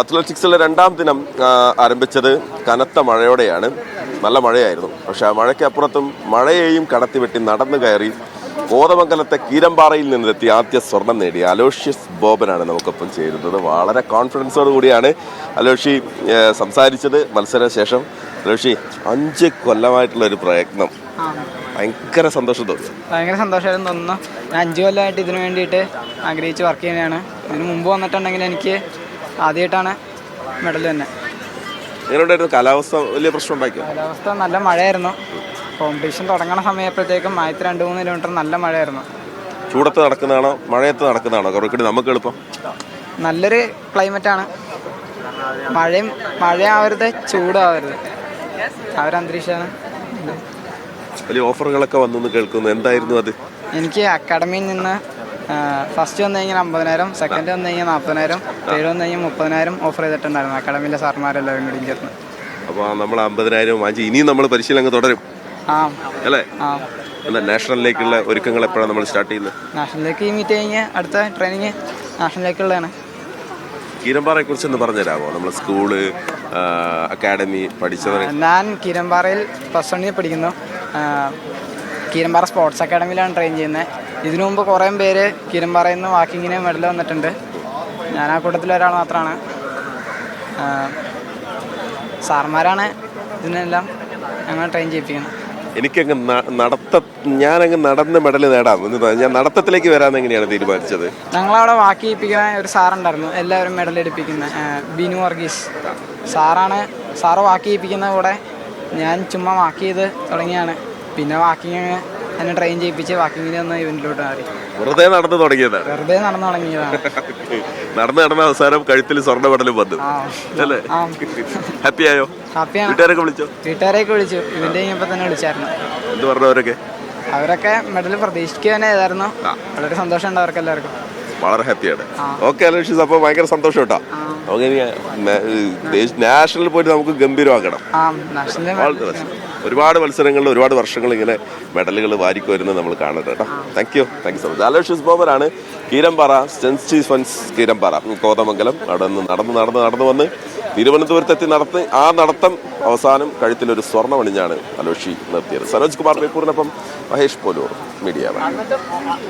അത്ലറ്റിക്സിലെ രണ്ടാം ദിനം ആരംഭിച്ചത് കനത്ത മഴയോടെയാണ്. നല്ല മഴയായിരുന്നു. പക്ഷെ ആ മഴയ്ക്കപ്പുറത്തും മഴയെയും കടത്തിവെട്ടി നടന്നു കയറി കോതമംഗലത്തെ കീരമ്പാറയിൽ നിന്നെത്തി ആദ്യ സ്വർണം നേടി അലോഷ്യസ് ബോബനാണ് നമുക്കൊപ്പം ചേരുന്നത്. വളരെ കോൺഫിഡൻസോട് കൂടിയാണ് അലോഷി സംസാരിച്ചത് മത്സരശേഷം. അലോഷി അഞ്ച് കൊല്ലമായിട്ടുള്ള ഒരു പ്രയത്നം. ഭയങ്കര സന്തോഷം തോന്നി. ഭയങ്കര സന്തോഷമായിരുന്നു തോന്നുന്നു. ഞാൻ അഞ്ച് കൊല്ലമായിട്ട് ഇതിനു വേണ്ടിയിട്ട് ആഗ്രഹിച്ച് വർക്ക് ചെയ്യുന്നതാണ്. ഇതിന് മുമ്പ് വന്നിട്ടുണ്ടെങ്കിൽ എനിക്ക് ആദ്യമായിട്ടാണ് മെഡൽ തന്നെ. എങ്ങനെയുണ്ടായിരുന്നു കാലാവസ്ഥ വലിയ പ്രശ്നം ഉണ്ടാക്കിയോ? കാലാവസ്ഥ നല്ല മഴയായിരുന്നു. കോമ്പറ്റീഷൻ തുടങ്ങുന്ന സമയപ്പോഴത്തേക്കും ആയിരത്തി രണ്ട് മൂന്ന് കിലോമീറ്റർ നല്ല മഴയായിരുന്നു. ചൂടത്ത് നടക്കുന്നതാണോ മഴയത്ത് നടക്കുന്നതാണോ? കുറേ നമുക്ക് എളുപ്പം. നല്ലൊരു ആണ്. മഴയും മഴയാവരുത് ചൂടാവരുത്. ആ ഒരു അന്തരീക്ഷമാണ് വലിയ ഓഫറുകളൊക്കെ വന്നു കേൾക്കുന്നു. എന്തായിരുന്നു അത്? എനിക്ക് അക്കാഡമിയിൽ നിന്ന് ഫസ്റ്റ് വന്നു കഴിഞ്ഞാൽ അമ്പതിനായിരം സെക്കൻഡ് വന്നു കഴിഞ്ഞാൽ നാൽപ്പതിനായിരം തേർഡ് വന്നു കഴിഞ്ഞാൽ മുപ്പതിനായിരം ഓഫർ ചെയ്തിട്ടുണ്ടായിരുന്നു. അക്കാഡമിയിലെ സാർമാരെല്ലാവരും കൂടി ചേർന്ന് അപ്പോൾ നമ്മൾ അമ്പതിനായിരം വാങ്ങിച്ച് ഇനിയും നമ്മൾ പരിശീലനം തുടരും. ആ. അല്ലേ? ആ. എന്താ നാഷണലിലേക്കുള്ള ഒരുക്കങ്ങൾ എപ്പോഴാണ് നമ്മൾ സ്റ്റാർട്ട് ചെയ്യുന്നത്? നാഷണലിലേക്ക് ഈ മീറ്റ് കഴിഞ്ഞ് അടുത്ത ട്രെയിനിങ് നാഷണലിലേക്കുള്ളതാണ്. കീരമ്പാറയെ കുറിച്ച് ഒന്ന് പറഞ്ഞുതരാമോ? നമ്മൾ സ്കൂൾ അക്കാഡമി പഠിച്ചത് ഞാൻ കീരമ്പാറയിൽ പ്ലസ് വണ്ണിൽ പഠിക്കുന്നു. കീരമ്പാറ സ്പോർട്സ് അക്കാഡമിയിലാണ് ട്രെയിൻ ചെയ്യുന്നത്. ഇതിനു മുമ്പ് കുറേ പേര് കീരമ്പാറയിൽ നിന്ന് വാക്കിങ്ങിന് മെഡൽ വന്നിട്ടുണ്ട്. ഞാൻ ആ കൂട്ടത്തിൽ ഒരാൾ മാത്രമാണ്. സാർമാരാണ് ഇതിനെല്ലാം ഞങ്ങൾ ട്രെയിൻ ചെയ്യിപ്പിക്കുന്നത്. എനിക്കങ്ങ് നടത്ത ഞാനങ്ങ് നടന്ന് മെഡൽ നേടാം. ഞാൻ നടത്തത്തിലേക്ക് വരാൻ എങ്ങനെയാണ് തീരുമാനിച്ചത്? ഞങ്ങളവിടെ വാക്ക് ചെയ്യിപ്പിക്കുന്ന ഒരു സാറുണ്ടായിരുന്നു. എല്ലാവരും മെഡൽ എടുപ്പിക്കുന്ന ബിനു വർഗീസ്. സാറാണ് സാറ് വാക്ക് ചെയ്യിപ്പിക്കുന്ന കൂടെ ഞാൻ ചുമ്മാ വാക്ക് ചെയ്ത് തുടങ്ങിയാണ്. പിന്നെ വാക്കിങ് എന്നെ ട്രെയിൻ ചെയ്യിപ്പിച്ച് വാക്കിങ്ങിന് വന്ന ഇവന്റിലോട്ട് മാറി. വെറുതെ നടന്നു തുടങ്ങിയതാണ് വെറുതെ നടന്നു തുടങ്ങിയതാണ്. നടന്ന് നടന്ന അവസാനം കഴുത്തിൽ സ്വർണ മെഡലും വന്നു അല്ലേ? ഹാപ്പി ആയോ ഹാപ്പിയാണ് വീട്ടുകാരൊക്കെ വിളിച്ചോ? വീട്ടുകാരെയൊക്കെ വിളിച്ചു. ഇവന്റ് കഴിഞ്ഞപ്പോ തന്നെ വിളിച്ചായിരുന്നു. എന്ത് പറഞ്ഞവരൊക്കെ അവരൊക്കെ? മെഡൽ പ്രതീക്ഷിക്കുക തന്നെ ചെയ്തായിരുന്നു. വളരെ സന്തോഷമുണ്ട് അവർക്ക് എല്ലാവർക്കും. വളരെ ഹാപ്പിയാണ്. ഓക്കെ അലോഷ്യസ് അപ്പോൾ ഭയങ്കര സന്തോഷം കേട്ടോ. നമുക്ക് നാഷണലിൽ പോയിട്ട് നമുക്ക് ഗംഭീരമാക്കണം. ഒരുപാട് മത്സരങ്ങളിൽ ഒരുപാട് വർഷങ്ങൾ ഇങ്ങനെ മെഡലുകൾ വാരിക്ക് വരുന്നത് നമ്മൾ കാണട്ടെ കേട്ടോ. Thank you thank you so much Aloysius ബോബനാണ് Keerampara saint Stephen's Keerampara Kothamangalam. അവിടെ നിന്ന് നടന്ന് നടന്ന് നടന്ന് വന്ന് തിരുവനന്തപുരത്തെത്തി നടത്തി. ആ നടത്തം അവസാനം കഴുത്തിലൊരു സ്വർണമണിഞ്ഞാണ് അലോഷി നിർത്തിയത്. സരോജ് കുമാർ ബേപ്പൂറിനൊപ്പം മഹേഷ് പോലൂർ മീഡിയ